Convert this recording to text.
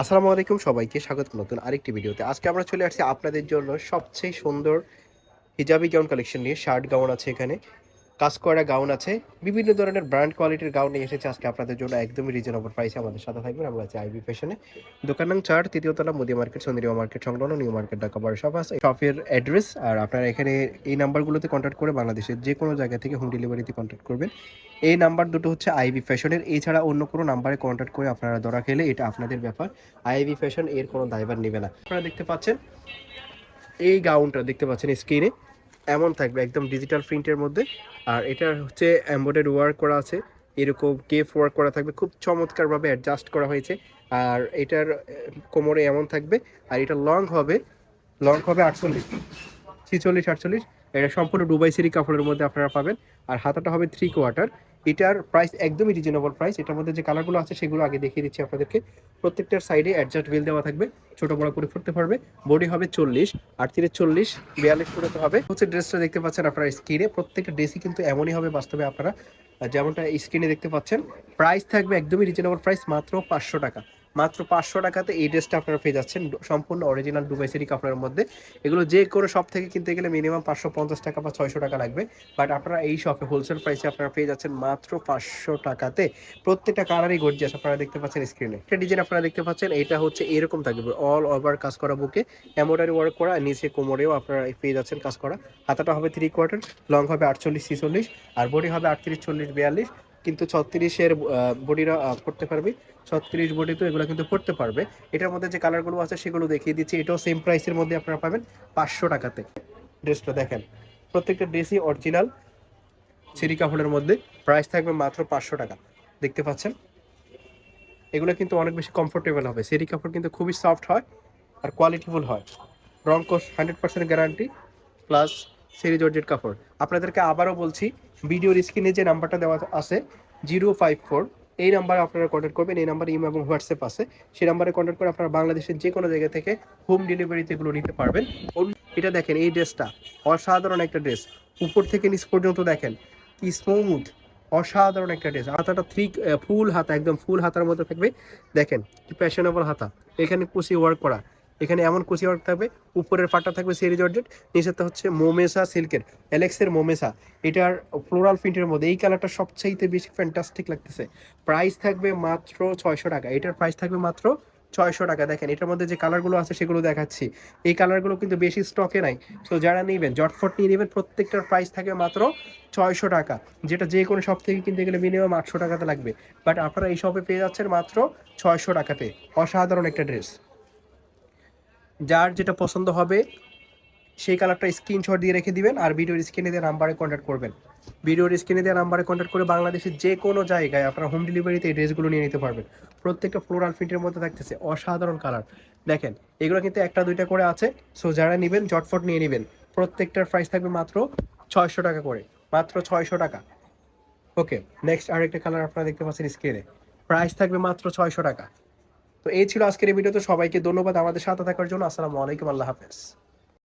আসসালামু আলাইকুম সবাইকে, স্বাগত নতুন আরেকটি ভিডিওতে। আজকে আমরা চলে আসছি আপনাদের জন্য সবচেয়ে সুন্দর হিজাবি গাউন কালেকশন নিয়ে শার্ট গাউন আছে এখানে। কাজ করা গাউন আছে। বিভিন্ন ধরনের ব্র্যান্ড কোয়ালিটির গাউন নিয়ে এসেছে আজকে আপনাদের জন্য। একদমই রিজনেবল প্রাইসে আমাদের সাথে থাকবেন। আমরা আছি আইবি ফ্যাশনে দোকান নং চার তৃতীয় তলা, মোদি মার্কেট সন্দিরিয়া মার্কেট সংলগ্ন নিউ মার্কেট ঢাকা বারো শপ আছে। শপের অ্যাড্রেস আর আপনারা এখানে এই নাম্বারগুলোতে কন্ট্যাক্ট করে বাংলাদেশের যে কোনো জায়গা থেকে হোম ডেলিভারিতে কন্ট্যাক্ট করবেন। এই নাম্বার দুটো হচ্ছে আইবি ফ্যাশনের এছাড়া অন্য কোনো নাম্বারে কন্ট্যাক্ট করে আপনারা ধরা খেলে এটা আপনাদের ব্যাপার। আইবি ফ্যাশন এর কোনো দায়ভার নেবে না। আপনারা দেখতে পাচ্ছেন, এই গাউনটা দেখতে পাচ্ছেন স্ক্রিনে এমন থাকবে, একদম ডিজিটাল প্রিন্টের মধ্যে। আর এটা হচ্ছে এমব্রয়ডারি ওয়ার্ক করা আছে, এরকম কেফ ওয়ার্ক করা থাকবে, খুব চমৎকারভাবে অ্যাডজাস্ট করা হয়েছে। আর এটার কোমরে এমন থাকবে, আর এটা লং হবে লং হবে আটচল্লিশ, ছিচল্লিশ, আটচল্লিশ। এটা সম্পূর্ণ ডুবাই সিরি কাপড়ের মধ্যে আপনারা পাবেন। আর হাতাটা হবে থ্রি কোয়ার্টার এটার প্রাইস একদমই রিজনেবল প্রাইস এটার মধ্যে যে কালারগুলো আছে, সেগুলো আগে দেখিয়ে দিচ্ছি আপনাদেরকে। প্রত্যেকটার সাইডে অ্যাডজাস্ট বিল দেওয়া থাকবে। ছোট বড় করে ফুটতে পারবে। বডি হবে চল্লিশ, আর তিরে চল্লিশ, বিয়াল্লিশ করে তো হবে। হচ্ছে ড্রেসটা দেখতে পাচ্ছেন আপনারা স্ক্রিনে প্রত্যেকটা ড্রেসই কিন্তু এমনই হবে বাস্তবে আপনারা যেমনটা স্ক্রিনে দেখতে পাচ্ছেন। প্রাইস থাকবে একদমই রিজনেবল প্রাইস মাত্র পাঁচশো টাকা। মাত্র পাঁচশো টাকাতে এই ড্রেসটা আপনারা পেয়ে যাচ্ছেন। সম্পূর্ণ অরিজিনাল ডুবাই সিরি কাপড়ের মধ্যে। এগুলো যে কোনো শপ থেকে কিনতে গেলে মিনিমাম পাঁচশো পঞ্চাশ টাকা বা ছয়শো টাকা লাগবে। বাট আপনারা এই শপে হোলসেল প্রাইসে আপনারা পেয়ে যাচ্ছেন মাত্র পাঁচশো টাকাতে। প্রত্যেকটা কালারই গর্জিয়াস আপনারা দেখতে পাচ্ছেন স্ক্রিনে একটা ডিজাইন আপনারা দেখতে পাচ্ছেন, এটা হচ্ছে এরকম থাকবে। অল ওভার কাজ করা বুকে। এমব্রয়ডারি ওয়ার্ক করা, নিচে কোমরেও আপনারা পেয়ে যাচ্ছেন কাজ করা। হাতাটা হবে থ্রি কোয়ার্টার লং হবে আটচল্লিশ ছিচল্লিশ, আর বডি হবে আটত্রিশ, চল্লিশ, বিয়াল্লিশ। কিন্তু ছত্রিশের বডিরা পড়তে পারবে। ছত্রিশ বডি তো এগুলো কিন্তু পড়তে পারবে। এটার মধ্যে যে কালারগুলো আছে সেগুলো দেখিয়ে দিচ্ছি। এটাও সেম প্রাইসের মধ্যে আপনারা পাবেন পাঁচশো টাকাতে। ড্রেসটা দেখেন। প্রত্যেকটা ড্রেসই অরিজিনাল সিরি কাপড়ের মধ্যে। প্রাইস থাকবে মাত্র পাঁচশো টাকা। দেখতে পাচ্ছেন? এগুলো কিন্তু অনেক বেশি কমফোর্টেবল হবে। সিরি কাপড় কিন্তু খুবই সফট হয় আর কোয়ালিটিফুল হয়। রং কোষ হান্ড্রেড পার্সেন্ট গ্যারান্টি প্লাস সিরি জর্জেট কাপড় আপনাদেরকে আবারও বলছি, ভিডিওর স্ক্রিনে যে নাম্বারটা দেওয়া আছে, জিরো ফাইভ ফোর, এই নাম্বারে আপনারা কন্ট্যাক্ট করবেন, এই নাম্বারে ইমো এবং হোয়াটসঅ্যাপ আছে। সেই নাম্বারে কন্ট্যাক্ট করে আপনারা বাংলাদেশের যে কোনো জায়গা থেকে হোম ডেলিভারিতে এগুলো নিতে পারবেন। এটা দেখেন, এই ড্রেসটা অসাধারণ একটা ড্রেস উপর থেকে নিচ পর্যন্ত দেখেন, কি স্মুথ অসাধারণ একটা ড্রেস হাতাটা থ্রি ফুল হাতা, একদম ফুল হাতার মধ্যে থাকবে। দেখেন, কি ফ্যাশনেবল হাতা। এখানে কুচি ওয়ার্ক করা। এখানে এমন কুচি ওয়ার্ক থাকবে, উপরের পাটটা থাকবে সেরি জর্জেট নিচেরটা হচ্ছে মোমেসা সিল্কের, অ্যালেক্সের মোমেসা। এটার ফ্লোরাল প্রিন্টের মধ্যে এই কালারটা সবচাইতে বেশি ফ্যান্টাস্টিক লাগতেছে। প্রাইস থাকবে মাত্র ছয়শো টাকা, এটার প্রাইস থাকবে মাত্র ছয়শো টাকা। দেখেন, এটার মধ্যে যে কালারগুলো আছে সেগুলো দেখাচ্ছি। এই কালারগুলো কিন্তু বেশি স্টকে নাই। তো যারা নেবেন জটফট নিয়ে নেবেন, প্রত্যেকটার প্রাইস থাকবে মাত্র ছয়শো টাকা। যেটা যে কোনো শপ থেকে কিনতে গেলে মিনিমাম আটশো টাকাতে লাগবে। বাট আপনারা এই শপে পেয়ে যাচ্ছেন মাত্র ছয়শো টাকাতে। অসাধারণ একটা ড্রেস যার যেটা পছন্দ হবে, সেই কালারটা স্ক্রিনশট দিয়ে রেখে দিবেন আর ভিডিওর স্ক্রিনে দেওয়া নাম্বারে কন্ট্যাক্ট করবেন। ভিডিওর স্ক্রিনে দেওয়া নাম্বারে কন্ট্যাক্ট করে বাংলাদেশের যে কোনো জায়গায় আপনারা হোম ডেলিভারিতে এই ড্রেসগুলো নিয়ে নিতে পারবেন। প্রত্যেকটা ফ্লোরাল প্রিন্টের মধ্যে থাকতেছে অসাধারণ কালার দেখেন, এগুলো কিন্তু একটা দুইটা করে আছে সো যারা নেবেন জটফট নিয়ে নেবেন। প্রত্যেকটার প্রাইস থাকবে মাত্র ছয়শো টাকা করে, মাত্র ছয়শো টাকা। ওকে নেক্সট আরেকটা কালার আপনারা দেখতে পাচ্ছেন স্ক্রিনে প্রাইস থাকবে মাত্র ছয়শো টাকা। তো এই ছিল আজকের এই ভিডিওতে সবাইকে ধন্যবাদ আমাদের সাথে থাকার জন্য। আসসালামু আলাইকুম, আল্লাহ হাফেজ।